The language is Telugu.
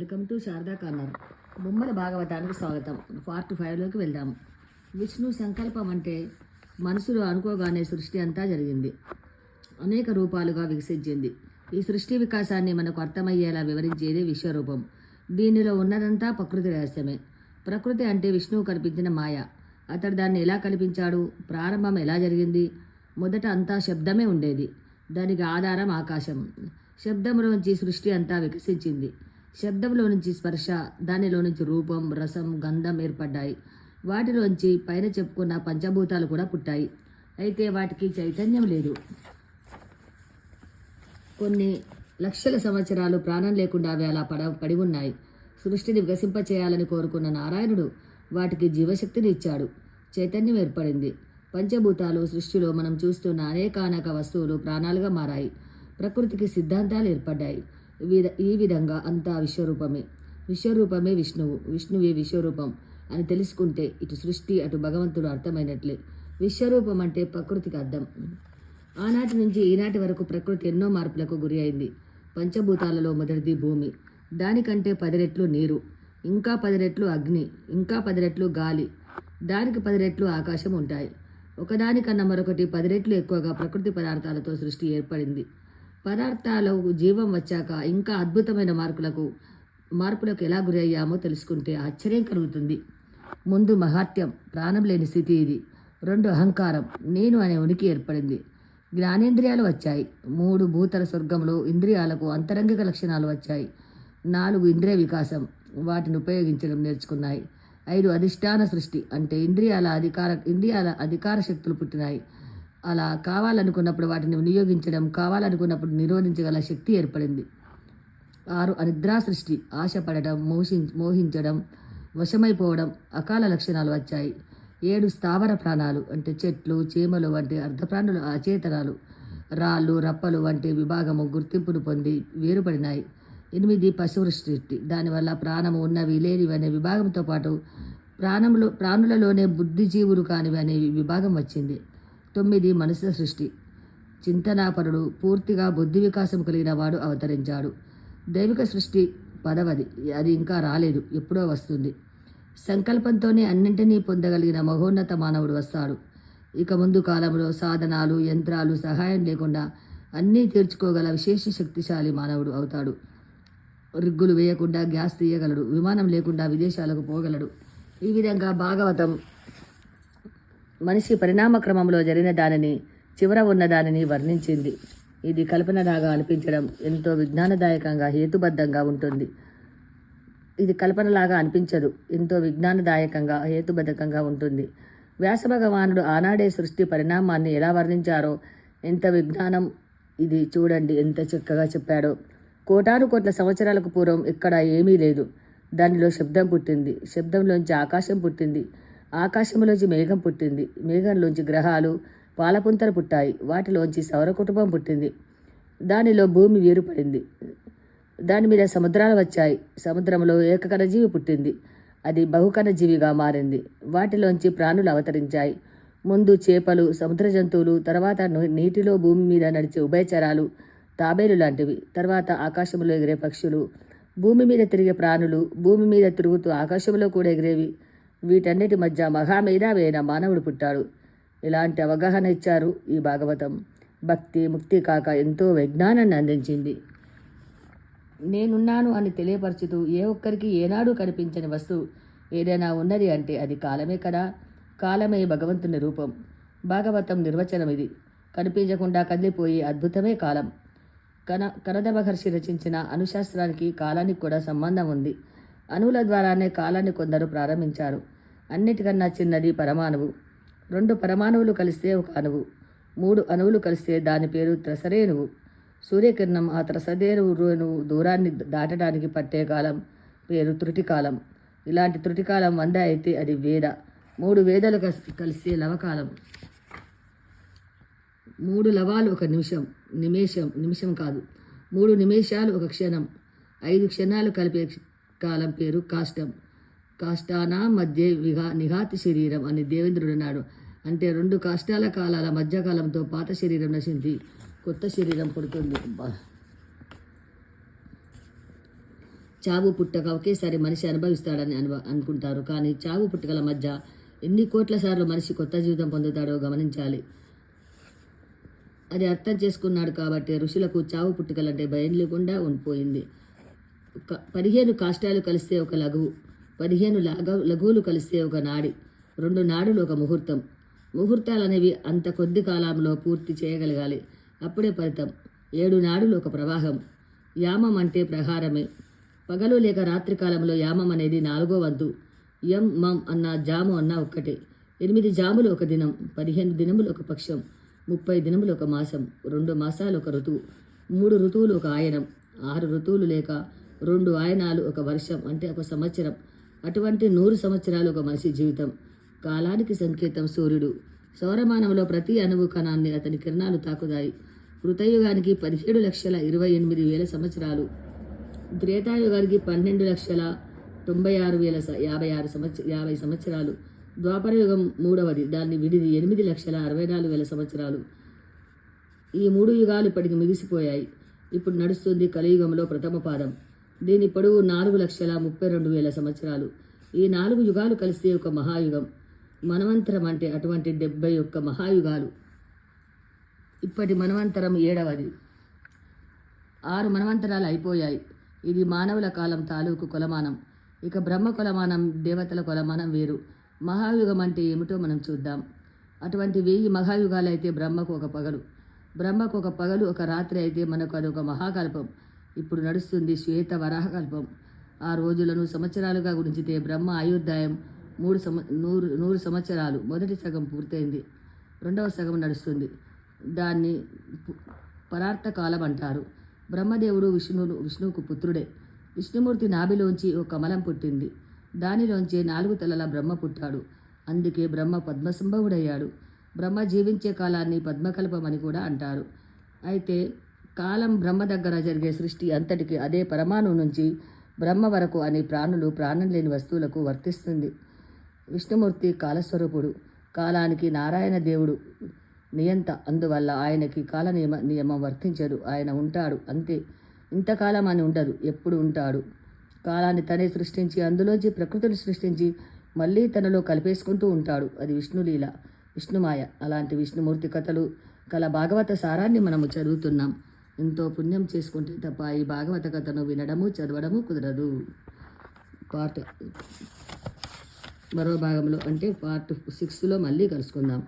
Welcome to Sharada corner. బొమ్మల భాగవతానికి స్వాగతం. పార్ట్ ఫైవ్లోకి వెళ్దాము విష్ణు సంకల్పం అంటే మనసులో అనుకోగానే సృష్టి అంతా జరిగింది. అనేక రూపాలుగా వికసించింది. ఈ సృష్టి వికాసాన్ని మనకు అర్థమయ్యేలా వివరించేదే విశ్వరూపం. దీనిలో ఉన్నదంతా ప్రకృతి రహస్యమే. ప్రకృతి అంటే విష్ణువు కల్పించిన మాయ. అతడు దాన్ని ఎలా కల్పించాడు ప్రారంభం ఎలా జరిగింది? మొదట అంతా శబ్దమే ఉండేది. దానికి ఆధారం ఆకాశం. శబ్దంలోంచి సృష్టి అంతా వికసించింది. శబ్దంలో నుంచి స్పర్శ దానిలో నుంచి రూపం రసం గంధం ఏర్పడ్డాయి. వాటిలోంచి పైన చెప్పుకున్న పంచభూతాలు కూడా పుట్టాయి. అయితే వాటికి చైతన్యం లేదు. కొన్ని లక్షల సంవత్సరాలు ప్రాణం లేకుండా అవి అలా పడ పడి ఉన్నాయి. సృష్టిని వికసింపచేయాలని కోరుకున్న నారాయణుడు వాటికి జీవశక్తిని ఇచ్చాడు. చైతన్యం ఏర్పడింది. పంచభూతాలు సృష్టిలో మనం చూస్తున్న అనేకానేక వస్తువులు ప్రాణాలుగా మారాయి. ప్రకృతికి సిద్ధాంతాలు ఏర్పడ్డాయి. ఈ విధ- ఈ విధంగా అంతా విశ్వరూపమే. విశ్వరూపమే విష్ణువు. విష్ణువే విశ్వరూపం అని తెలుసుకుంటే ఇటు సృష్టి అటు భగవంతుడు అర్థమైనట్లే. విశ్వరూపం అంటే ప్రకృతికి అర్థం. ఆనాటి నుంచి ఈనాటి వరకు ప్రకృతి ఎన్నో మార్పులకు గురి అయింది. పంచభూతాలలో మొదటిది భూమి. దానికంటే పది రెట్లు నీరు. ఇంకా పది రెట్లు అగ్ని. ఇంకా పది రెట్లు గాలి. దానికి పది రెట్లు ఆకాశం ఉంటాయి. ఒకదానికన్నా మరొకటి పది రెట్లు ఎక్కువగా ప్రకృతి పదార్థాలతో సృష్టి ఏర్పడింది. పదార్థాలకు జీవం వచ్చాక ఇంకా అద్భుతమైన మార్పులకు మార్పులకు ఎలా గురి అయ్యామో తెలుసుకుంటే ఆశ్చర్యం కలుగుతుంది. ముందు మహాత్యం ప్రాణం లేని స్థితి ఇది. రెండు అహంకారం నేను అనే ఉనికి ఏర్పడింది. జ్ఞానేంద్రియాలు వచ్చాయి. మూడు భూతల స్వర్గంలో ఇంద్రియాలకు అంతరంగిక లక్షణాలు వచ్చాయి. నాలుగు ఇంద్రియ వికాసం వాటిని ఉపయోగించడం నేర్చుకున్నాయి. ఐదు అధిష్టాన సృష్టి అంటే ఇంద్రియాల అధికార ఇంద్రియాల అధికార శక్తులు పుట్టినాయి. అలా కావాలనుకున్నప్పుడు వాటిని వినియోగించడం కావాలనుకున్నప్పుడు నిరోధించగల శక్తి ఏర్పడింది. ఆరు అనిద్రా సృష్టి. ఆశపడటం మోషి మోహించడం వశమైపోవడం అకాల లక్షణాలు వచ్చాయి. ఏడు స్థావర ప్రాణాలు అంటే చెట్లు చీమలు వంటి అర్ధప్రాణులు అచేతనాలు. రాళ్ళు రప్పలు వంటి విభాగము గుర్తింపును పొంది వేరుపడినాయి. ఎనిమిది పశువు సృష్టి దానివల్ల ప్రాణము ఉన్నవి లేనివి అనే విభాగంతో పాటు ప్రాణంలో ప్రాణులలోనే బుద్ధిజీవులు కానివి అనే విభాగం వచ్చింది. తొమ్మిది మనసు సృష్టి. చింతనాపరుడు పూర్తిగా బుద్ధి వికాసం కలిగిన వాడు అవతరించాడు. దైవిక సృష్టి పదవది. అది ఇంకా రాలేదు. ఎప్పుడో వస్తుంది. సంకల్పంతోనే అన్నింటినీ పొందగలిగిన మహోన్నత మానవుడు వస్తాడు. ఇక ముందు కాలంలో సాధనాలు యంత్రాలు సహాయం లేకుండా అన్నీ తీర్చుకోగల విశేష శక్తిశాలి మానవుడు అవుతాడు. రిగ్గులు వేయకుండా గ్యాస్ తీయగలడు. విమానం లేకుండా విదేశాలకు పోగలడు. ఈ విధంగా భాగవతం మనిషి పరిణామ క్రమంలో జరిగిన దానిని చివర ఉన్న దానిని వర్ణించింది. ఇది కల్పనలాగా అనిపించడం ఎంతో విజ్ఞానదాయకంగా హేతుబద్ధంగా ఉంటుంది. ఇది కల్పనలాగా అనిపించదు ఎంతో విజ్ఞానదాయకంగా హేతుబద్ధకంగా ఉంటుంది. వ్యాస భగవానుడు ఆనాడే సృష్టి పరిణామాన్ని ఎలా వర్ణించారో ఎంత విజ్ఞానం ఇది చూడండి ఎంత చక్కగా చెప్పాడో. కోటాను కోట్ల సంవత్సరాలకు పూర్వం ఇక్కడ ఏమీ లేదు. దానిలో శబ్దం పుట్టింది. శబ్దంలోంచి ఆకాశం పుట్టింది. ఆకాశంలోంచి మేఘం పుట్టింది. మేఘంలోంచి గ్రహాలు పాలపుంతలు పుట్టాయి. వాటిలోంచి సౌర కుటుంబం పుట్టింది. దానిలో భూమి వేరుపడింది. దాని మీద సముద్రాలు వచ్చాయి. సముద్రంలో ఏకకణజీవి పుట్టింది. అది బహుకణ జీవిగా మారింది. వాటిలోంచి ప్రాణులు అవతరించాయి. ముందు చేపలు సముద్ర జంతువులు తర్వాత నీటిలో భూమి మీద నడిచే ఉభయచరాలు తాబేలు లాంటివి. తర్వాత ఆకాశంలో ఎగిరే పక్షులు భూమి మీద తిరిగే ప్రాణులు భూమి మీద తిరుగుతూ ఆకాశంలో కూడా ఎగిరేవి. వీటన్నిటి మధ్య మహామేధావి అయిన మానవుడు పుట్టాడు. ఇలాంటి అవగాహన ఇచ్చారు ఈ భాగవతం. భక్తి ముక్తి కాక ఎంతో విజ్ఞానాన్ని అందించింది. నేనున్నాను అని తెలియపరచుతూ ఏ ఒక్కరికి ఏనాడు కనిపించని వస్తువు ఏదైనా ఉన్నది అంటే అది కాలమే కదా. కాలమే భగవంతుని రూపం. భాగవతం నిర్వచనం ఇది. కనిపించకుండా కదిలిపోయే అద్భుతమే కాలం. కన కనద మహర్షి రచించిన అణుశాస్త్రానికి కాలానికి కూడా సంబంధం ఉంది. అణువుల ద్వారానే కాలాన్ని కొందరు ప్రారంభించారు. అన్నిటికన్నా చిన్నది పరమాణువు. రెండు పరమాణువులు కలిస్తే ఒక అణువు. మూడు అణువులు కలిస్తే దాని పేరు త్రసరేణువు. సూర్యకిరణం ఆ త్రసదేరువు దూరాన్ని దాటడానికి పట్టే కాలం పేరు త్రుటికాలం. ఇలాంటి త్రుటికాలం వంద అయితే అది వేద. మూడు వేదలు కలిసి కలిసే లవకాలం. మూడు లవాలు ఒక నిమిషం నిమేషం నిమిషం కాదు. మూడు నిమేషాలు ఒక క్షణం. ఐదు క్షణాలు కలిపే కాలం పేరు కాష్టం. కాష్టానా మధ్య విఘా నిఘాతి శరీరం అని దేవేంద్రుడు అన్నాడు. అంటే రెండు కాష్టాల కాలాల మధ్యకాలంతో పాత శరీరం నశింది కొత్త శరీరం పుడుతుంది. చావు పుట్టక ఒకేసారి మనిషి అనుభవిస్తాడని అనుభ అనుకుంటారు. కానీ చావు పుట్టుకల మధ్య ఎన్ని కోట్ల సార్లు మనిషి కొత్త జీవితం పొందుతాడో గమనించాలి. అది అర్థం చేసుకున్నాడు కాబట్టి ఋషులకు చావు పుట్టుకలంటే భయం లేకుండా ఉండిపోయింది. ఒక పదిహేను కాష్టాలు కలిస్తే ఒక లఘువు పదిహేను లాగ లఘువులు కలిస్తే ఒక నాడి రెండు నాడులు ఒక ముహూర్తం. ముహూర్తాలనేవి అంత కొద్ది కాలంలో పూర్తి చేయగలగాలి. అప్పుడే ఫలితం. ఏడు నాడులు ఒక ప్రవాహం. యామం అంటే ప్రహారమే. పగలు లేక రాత్రి కాలంలో యామం అనేది నాలుగో వంతు. యం మం అన్న జాము అన్న ఒక్కటే. ఎనిమిది జాములు ఒక దినం. పదిహేను దినములు ఒక పక్షం. ముప్పై దినములు ఒక మాసం. రెండు మాసాలు ఒక ఋతువు. మూడు ఋతువులు ఒక ఆయనం. ఆరు ఋతువులు లేక రెండు ఆయనాలు ఒక వర్షం. అంటే ఒక సంవత్సరం. అటువంటి నూరు సంవత్సరాలు ఒక మనిషి జీవితం. కాలానికి సంకేతం సూర్యుడు. సౌరమానంలో ప్రతి అణువు కణాన్ని అతని కిరణాలు తాకుతాయి. కృతయుగానికి పదిహేడు లక్షల ఇరవై ఎనిమిది వేల సంవత్సరాలు. త్రేతాయుగానికి పన్నెండు లక్షల తొంభై ఆరు వేల యాభై ఆరు సంవత్సర యాభై సంవత్సరాలు. ద్వాపరయుగం మూడవది. దాన్ని విడిది ఎనిమిది లక్షల అరవై నాలుగు వేల సంవత్సరాలు. ఈ మూడు యుగాలు ఇప్పటికి మిగిసిపోయాయి. ఇప్పుడు నడుస్తుంది కలియుగంలో ప్రథమ పాదం. దీని పొడవు నాలుగు లక్షల ముప్పై రెండు వేల సంవత్సరాలు. ఈ నాలుగు యుగాలు కలిస్తే ఒక మహాయుగం. మనవంతరం అంటే అటువంటి డెబ్బై ఒక్క మహాయుగాలు. ఇప్పటి మనవంతరం ఏడవది. ఆరు మనవంతరాలు అయిపోయాయి. ఇది మానవుల కాలం తాలూకు కొలమానం. ఇక బ్రహ్మ కొలమానం దేవతల కొలమానం వేరు. మహాయుగం అంటే ఏమిటో మనం చూద్దాం. అటువంటి వెయ్యి మహాయుగాలు అయితే బ్రహ్మకు ఒక పగలు. బ్రహ్మకు ఒక పగలు ఒక రాత్రి అయితే మనకు అదొక మహాకల్పం. ఇప్పుడు నడుస్తుంది శ్వేత వరాహకల్పం. ఆ రోజులను సంవత్సరాలుగా గురించితే బ్రహ్మ ఆయుర్దాయం మూడు సంవ నూరు నూరు సంవత్సరాలు. మొదటి సగం పూర్తయింది. రెండవ సగం నడుస్తుంది. దాన్ని పు- అంటారు. బ్రహ్మదేవుడు విష్ణును విష్ణువుకు పుత్రుడే. విష్ణుమూర్తి నాభిలోంచి ఒక కమలం పుట్టింది. దానిలోంచి నాలుగు తలల బ్రహ్మ పుట్టాడు. అందుకే బ్రహ్మ పద్మసంభవుడయ్యాడు. బ్రహ్మ జీవించే కాలాన్ని పద్మకల్పం అని కూడా అంటారు. అయితే కాలం బ్రహ్మ దగ్గర జరిగే సృష్టి అంతటికి అదే పరమాణు నుంచి బ్రహ్మ వరకు అనే ప్రాణులు ప్రాణం లేని వస్తువులకు వర్తిస్తుంది. విష్ణుమూర్తి కాలస్వరూపుడు. కాలానికి నారాయణ దేవుడు నియంత. అందువల్ల ఆయనకి కాల నియమ నియమం వర్తించరు ఆయన ఉంటాడు అంతే. ఇంతకాలం అని ఉండదు. ఎప్పుడు ఉంటాడు? కాలాన్ని తనే సృష్టించి అందులోంచి ప్రకృతిని సృష్టించి మళ్ళీ తనలో కలిపేసుకుంటూ ఉంటాడు. అది విష్ణులీల విష్ణుమాయ. అలాంటి విష్ణుమూర్తి కథలు కల భాగవత సారాన్ని మనము చదువుతున్నాం. ఎంతో పుణ్యం చేసుకుంటే తప్ప ఈ భాగవత కథను వినడము చదవడము కుదరదు. పార్ట్ మరో భాగంలో అంటే పార్ట్ సిక్స్లో మళ్ళీ కలుసుకుందాం.